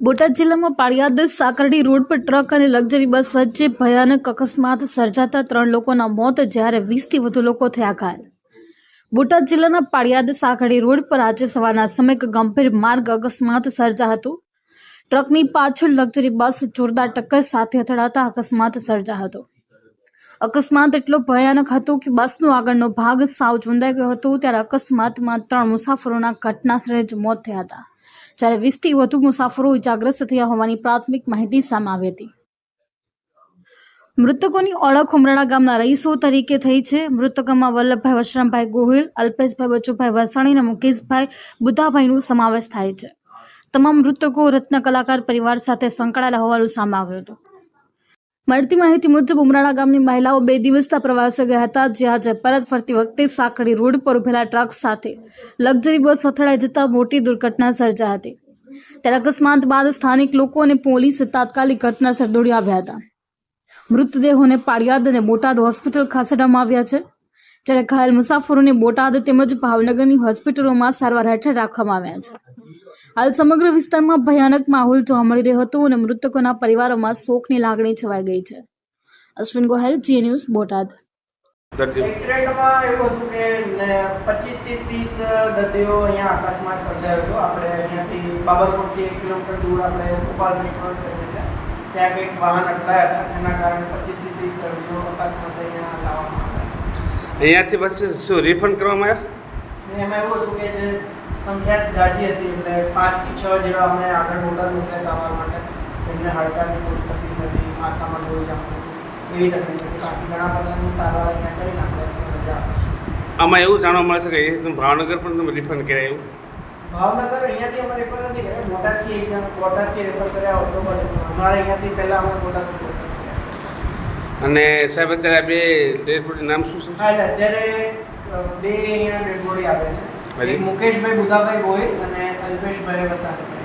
બોટાદ જિલ્લામાં પાળિયાદ સાકરડી રોડ પર ટ્રક અને લક્ઝરી બસ વચ્ચે ભયાનક અકસ્માત સર્જાતા ત્રણ લોકોના મોત, જ્યારે વીસથી વધુ લોકો થયા ઘાયલ. બોટાદ જિલ્લાના પાળિયાદ સાકરડી રોડ પર આજે સવારના સમયે ગંભીર માર્ગ અકસ્માત સર્જા હતું. ટ્રકની પાછળ લક્ઝરી બસ જોરદાર ટક્કર સાથે અથડાતા અકસ્માત સર્જા હતો. અકસ્માત એટલો ભયાનક હતો કે બસનો આગળનો ભાગ સાવ ચૂંદાઈ ગયો હતો, ત્યારે અકસ્માતમાં ત્રણ મુસાફરોના ઘટનાસ્થળે જ મોત થયા હતા. જ્યારે વીસથી વધુ મુસાફરો ઇજાગ્રસ્ત થયા હોવાની પ્રાથમિક માહિતી સામે આવી હતી. મૃતકોની ઓળખ ઉમરાળા ગામના રહીશો તરીકે થઈ છે. મૃતકોમાં વલ્લભભાઈ વશરામભાઈ ગોહિલ, અલ્પેશભાઈ બચુભાઈ વરસાણી અને મુકેશભાઈ બુધાભાઈનો સમાવેશ થાય છે. તમામ મૃતકો રત્ન કલાકાર પરિવાર સાથે સંકળાયેલા હોવાનું સામે આવ્યું હતું. મળતી માહિતી મુજબ ઉમરાળા ગામની મહિલાઓ બે દિવસના પ્રવાસે ગયા હતા જે આજે પરત ફરતી વખતે સાંકડી રોડ પર ઉભેલા ટ્રક સાથે લક્ઝરી બસ અથડાઈ જતા મોટી દુર્ઘટના સર્જા હતી. ત્યારે અકસ્માત બાદ સ્થાનિક લોકો અને પોલીસ તાત્કાલિક ઘટનાસ્થળ દોડી આવ્યા હતા. મૃતદેહોને પાળિયાદ અને બોટાદ હોસ્પિટલ ખસેડવામાં આવ્યા છે. જ્યારે ઘાયલ મુસાફરોને બોટાદ તેમજ ભાવનગરની હોસ્પિટલોમાં સારવાર હેઠળ રાખવામાં આવ્યા છે. હાલ સમગ્ર વિસ્તારમાં ભયાનક માહોલ જોવા મળી રહ્યો હતો અને મૃતકોના પરિવારોમાં શોકની લાગણી છવાઈ ગઈ છે. Ashwin Gohel Zee news Botad. એક્સિડન્ટમાં એવું હતું કે પચીસથી ત્રીસ દર્દીઓ અહીંયા અકસ્માત સર્જાયો હતો. આપણે અહીંયાથી બાબરકોટથી એક કિલોમીટર દૂર આપણે ગોપાલ રેસ્ટોરન્ટ કરીએ છીએ ત્યાં કંઈક વાહન અટકાયા હતા. એના કારણે પચીસથી ત્રીસ દર્દીઓ અકસ્માત અહીંયા લાવવામાં આવ્યા. અહીંયાથી બસ શું રિફંડ કરવામાં આવ્યા? એમાં એવું હતું કે જે સંખ્યા જાજી હતી એટલે પાંચથી છ જેવા અમે આગળ હોટલ મોકલ્યા સારવાર માટે જેમને હાડકાની કોઈ તકલીફ હતી માથામાં લોહી જામતું એવી તકલીફ હતી. બાકી ઘણા બધાની સારવાર અહીંયા કરીને આપણે રજા આપીશું. આમાં એવું જાણવા મળે છે કે ભાવનગર પણ તમે રિફંડ કર્યા એવું? ભાવનગર અહીંયાથી અમે રેફર નથી કર્યા. બોટાદથી એક્ઝામ બોટાદથી રેફર કર્યા હતો પણ અમારે અહીંયાથી પહેલાં અમે બોટાદ છોડ અને સાહેબ અત્યારે આ બે ડેડ બોડી નામ શું છે? હા અત્યારે બે અહીંયા ડેડ બોડી આવે છે. મુકેશભાઈ બુધાભાઈ ગોહિલ અને અલ્પેશભાઈ વસાણી